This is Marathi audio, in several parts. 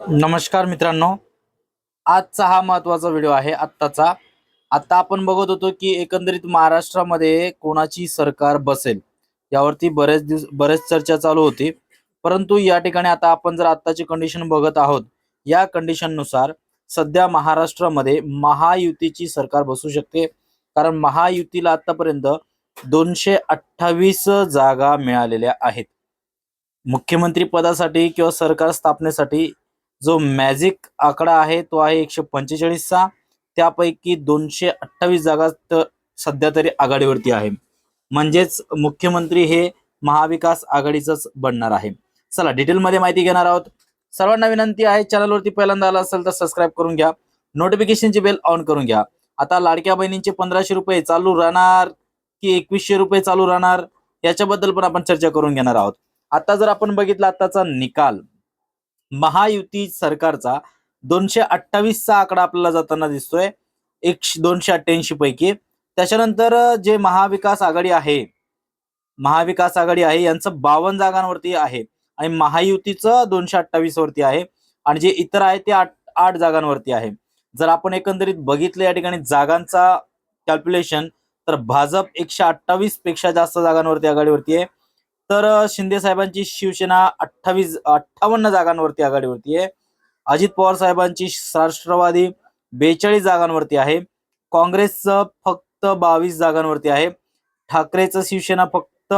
नमस्कार मित्रांनो. आजचा हा महत्त्वाचा व्हिडिओ आहे आत्ताचा. आता आपण बघत होतो की एकंदरीत महाराष्ट्रामध्ये कोणाची सरकार बसेल यावरती बरेच दिवस बरेच चर्चा चालू होती. परंतु या ठिकाणी आता आपण जर आत्ताची कंडिशन बघत आहोत या कंडिशननुसार सध्या महाराष्ट्रामध्ये महायुतीची सरकार बसू शकते. कारण महायुतीला आतापर्यंत दोनशे अठ्ठावीस जागा मिळालेल्या आहेत. मुख्यमंत्री पदासाठी किंवा सरकार स्थापनेसाठी जो मॅजिक आकडा आहे तो आहे एकशे पंचेचाळीसचा. त्यापैकी दोनशे अठ्ठावीस जागा तर सध्या तरी आघाडीवरती आहे. म्हणजेच मुख्यमंत्री हे महाविकास आघाडीचंच बनणार आहे. चला डिटेलमध्ये माहिती घेणार आहोत. सर्वांना विनंती आहे चॅनलवरती पहिल्यांदा आला असेल तर सबस्क्राईब करून घ्या. नोटिफिकेशनची बेल ऑन करून घ्या. आता लाडक्या बहिणींचे पंधराशे रुपये चालू राहणार की एकवीसशे रुपये चालू राहणार याच्याबद्दल पण आपण चर्चा करून घेणार आहोत. आता जर आपण बघितलं आताचा निकाल महायुती सरकारचा दोनशे अठ्ठावीसचा आकडा आपल्याला जाताना दिसतोय. एकशे दोनशे अठ्ठ्याऐंशी पैकी. त्याच्यानंतर जे महाविकास आघाडी आहे महाविकास आघाडी आहे यांचं बावन्न जागांवरती आहे आणि महायुतीचं दोनशे अठ्ठावीस वरती आहे आणि जे इतर आहे ते आठ आठ जागांवरती आहे. जर आपण एकंदरीत बघितलं या ठिकाणी जागांचा कॅल्क्युलेशन तर भाजप एकशे अठ्ठावीसपेक्षा जास्त जागांवरती आघाडीवरती आहे. तर शिंदे साहेबांची शिवसेना अठ्ठावीस अठ्ठावन्न जागांवरती आघाडीवरती आहे. अजित पवार साहेबांची राष्ट्रवादी बेचाळीस जागांवरती आहे. काँग्रेसचं फक्त बावीस जागांवरती आहे. ठाकरेचं शिवसेना फक्त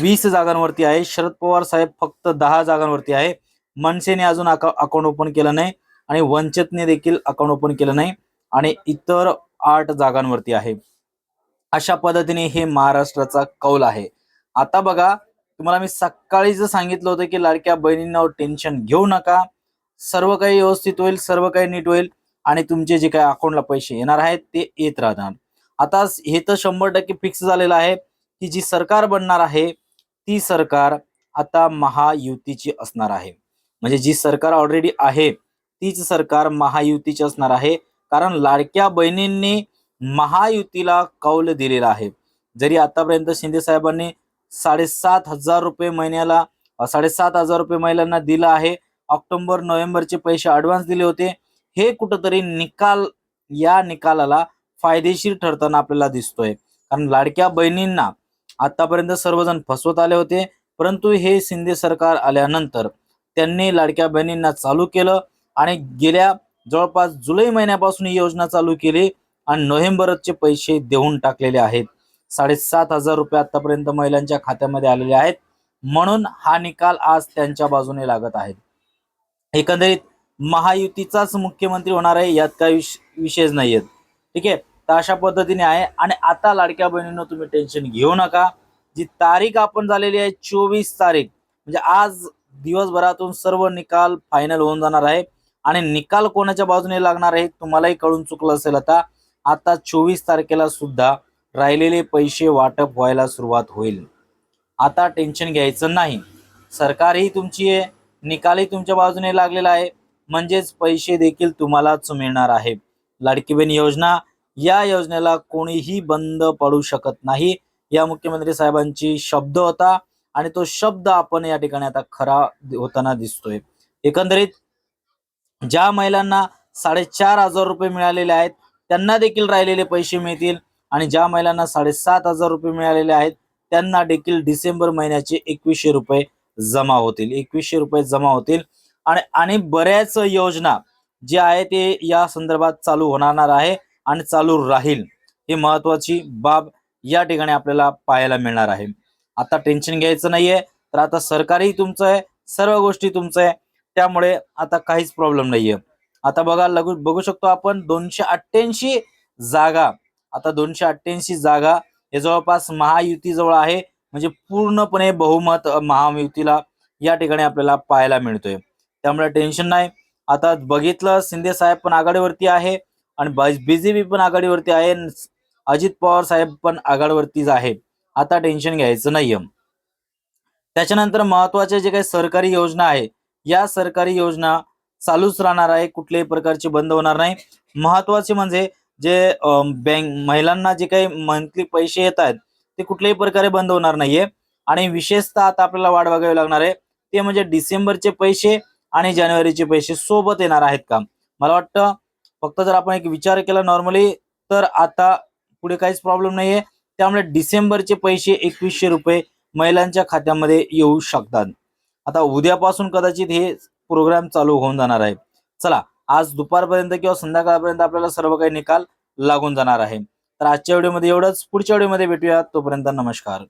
वीस जागांवरती आहे. शरद पवार साहेब फक्त दहा जागांवरती आहे. मनसेने अजून अकाउंट ओपन केलं नाही आणि वंचितने देखील अकाउंट ओपन केलं नाही आणि इतर आठ जागांवरती आहे. अशा पद्धतीने हे महाराष्ट्राचा कौल आहे. आता बघा तुम्हाला मी सकाळीच सांगितलं होतं की लाडक्या बहिणींवर टेन्शन घेऊ नका. सर्व काही व्यवस्थित होईल सर्व काही नीट होईल आणि तुमचे जे काही अकाउंटला पैसे येणार आहेत ते येत राहणार. आता हे तर शंभर टक्के फिक्स झालेलं आहे की जी सरकार बनणार आहे ती सरकार आता महायुतीची असणार आहे. म्हणजे जी सरकार ऑलरेडी आहे तीच सरकार महायुतीची असणार आहे. कारण लाडक्या बहिणींनी महायुतीला कौल दिलेला आहे. जरी आतापर्यंत शिंदे साहेबांनी साडेसात हजार रुपये महिन्याला साडेसात हजार रुपये महिलांना दिलं आहे. ऑक्टोबर नोव्हेंबरचे पैसे अडवान्स दिले होते. हे कुठंतरी निकाल या निकालाला फायदेशीर ठरताना आपल्याला दिसतोय. कारण लाडक्या बहिणींना आतापर्यंत सर्वजण फसवत आले होते. परंतु हे शिंदे सरकार आल्यानंतर त्यांनी लाडक्या बहिणींना चालू केलं आणि गेल्या जवळपास जुलै महिन्यापासून ही योजना चालू केली आणि नोव्हेंबरचे पैसे देऊन टाकलेले आहेत. साडेसात हजार रुपये आतापर्यंत महिलांच्या खात्यामध्ये आलेले आहेत. म्हणून हा निकाल आज त्यांच्या बाजूने लागत आहे. एकंदरीत महायुतीचाच मुख्यमंत्री होणार आहे यात काही विशेष विषयच नाहीयेत. ठीक आहे? तर अशा पद्धतीने आहे. आणि आता लाडक्या बहिणींना तुम्ही टेन्शन घेऊ नका. जी तारीख आपण झालेली आहे चोवीस तारीख. म्हणजे आज दिवसभरातून सर्व निकाल फायनल होऊन जाणार आहे. आणि निकाल कोणाच्या बाजूने लागणार आहे तुम्हालाही कळून चुकलं असेल आता. आता चोवीस तारखेला सुद्धा राहिलेले पैसे वाटप व्हायला सुरुवात होईल. आता टेन्शन घ्यायचं नाही. सरकारही तुमची आहे निकालही तुमच्या बाजूने लागलेला आहे. म्हणजेच पैसे देखील तुम्हालाच मिळणार आहे. लाडकी बहीण योजना या योजनेला कोणीही बंद पडू शकत नाही. या मुख्यमंत्री साहेबांची शब्द होता आणि तो शब्द आपण या ठिकाणी आता खरा होताना दिसतोय. एकंदरीत ज्या महिलांना साडेचार हजार रुपये मिळालेले आहेत त्यांना देखील राहिलेले पैसे मिळतील. आणि ज्या महिलांना साडेसात हजार रुपये मिळालेले आहेत त्यांना देखील डिसेंबर महिन्याचे एकवीसशे रुपये जमा होतील. एकवीसशे रुपये जमा होतील. आणि आणि बऱ्याच योजना जे आहे ते या संदर्भात चालू होणार आहे आणि चालू राहील. ही महत्वाची बाब या ठिकाणी आपल्याला पाहायला मिळणार आहे. आता टेन्शन घ्यायचं नाहीये. तर आता सरकारही तुमचं आहे सर्व गोष्टी तुमचं आहे. त्यामुळे आता काहीच प्रॉब्लेम नाहीये. आता बघा लगू बघू शकतो आपण दोनशे अठ्ठ्याऐंशी जागा आता दोनशे अठ्ठ्याऐंशी जागा हे जवळपास महायुती जवळ आहे. म्हणजे पूर्णपणे बहुमत महायुतीला या ठिकाणी आपल्याला पाहायला मिळतोय. त्यामुळे टेन्शन नाही. आता बघितलं शिंदे साहेब पण आघाडीवरती आहे आणि बीजेपी पण आघाडीवरती आहे अजित पवार साहेब पण आघाडीवरतीच आहे. आता टेन्शन घ्यायचं नाहीये. त्याच्यानंतर महत्त्वाच्या जे काही सरकारी योजना आहे या सरकारी योजना चालूच राहणार आहे. कुठल्याही प्रकारची बंद होणार नाही. महत्त्वाचे म्हणजे जे बँक महिलांना जे काही मंथली पैसे येत आहेत ते कुठल्याही प्रकारे बंद होणार नाहीये. आणि विशेषतः आता आपल्याला वाट बघावी लागणार आहे ते म्हणजे डिसेंबरचे पैसे आणि जानेवारीचे पैसे सोबत येणार आहेत का? मला वाटतं फक्त जर आपण एक विचार केला नॉर्मली तर आता पुढे काहीच प्रॉब्लेम नाहीये. त्यामुळे डिसेंबरचे पैसे एकवीसशे रुपये महिलांच्या खात्यामध्ये येऊ शकतात. आता उद्यापासून कदाचित हे प्रोग्राम चालू होऊन जाणार आहे. चला आज दुपारपर्यंत किंवा संध्याकाळपर्यंत आपल्याला सर्व काही निकाल लागून जाणार आहे. तर आजच्या व्हिडिओमध्ये एवढंच. पुढच्या व्हिडिओमध्ये भेटूया. तोपर्यंत नमस्कार.